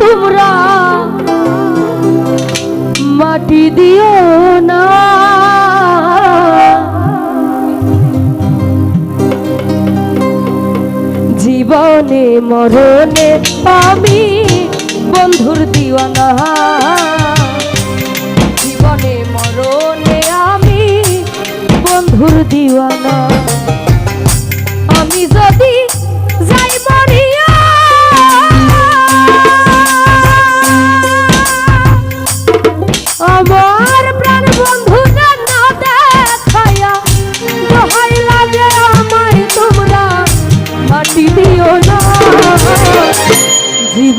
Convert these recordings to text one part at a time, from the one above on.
তোমরা মাটি দিও না। জীবনে মরণে আমি বন্ধুর দিওয়ানা। জীবনে মরণে আমি বন্ধুর দিওয়ানা।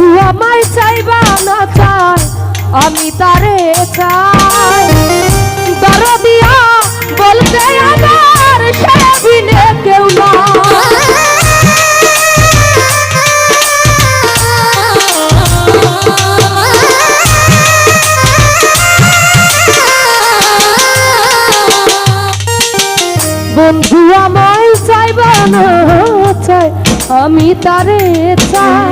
আমায় চাইবা না চাই, আমি তারে চাই। দরদিয়া বলতে আমার সাবিনে কেউ না বন্ধু আমায় চাইবা না চাই, আমি তারে চাই।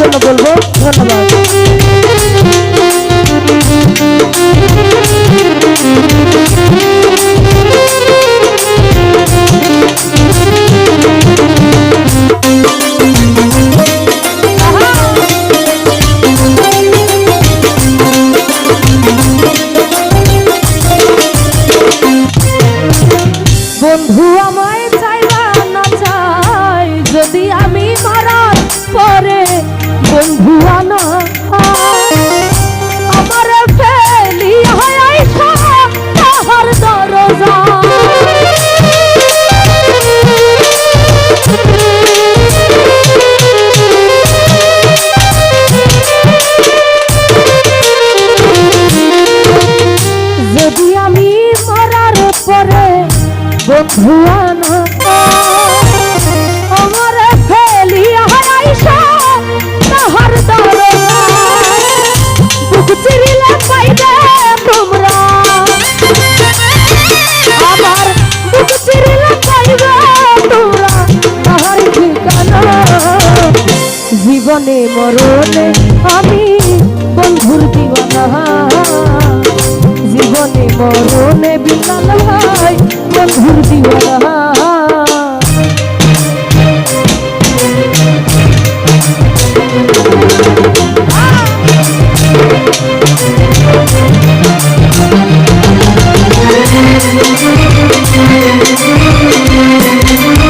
জন্য বলব। ধন্যবাদ। বন্ধু আমার ফেলি তাহার দরজায় বুক চিরিলে পাইবে তোমরা। আমার বুক চিরিলে পাইবে তোমরা। তাহার ঠিকানা। জীবনে মরণে আমি বন্ধুর দিওয়ানা। Thank you.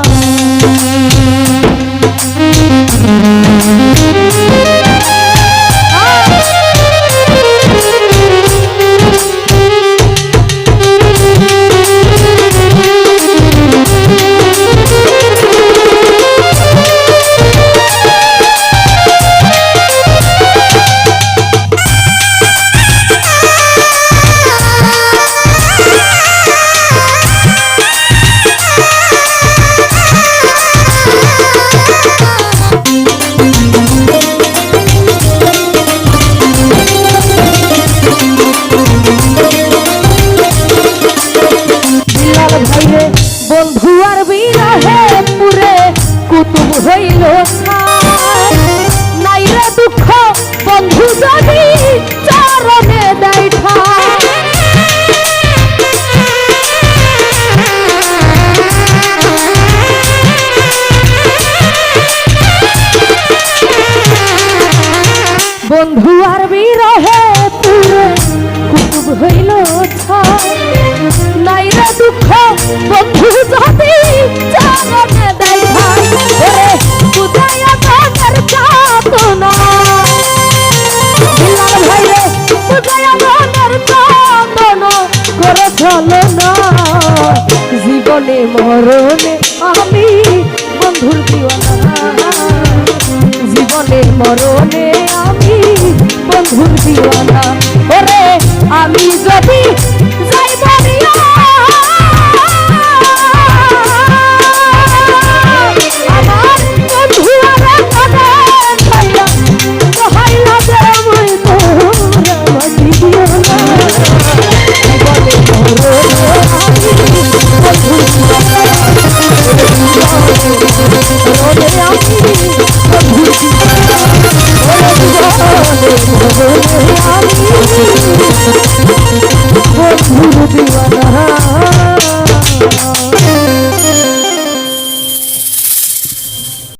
মনে মরণে আমি বন্ধুর দিওয়ানা। জীবনে মরণে আমি বন্ধুর দিওয়ানা। ওরে আমি যদি যাই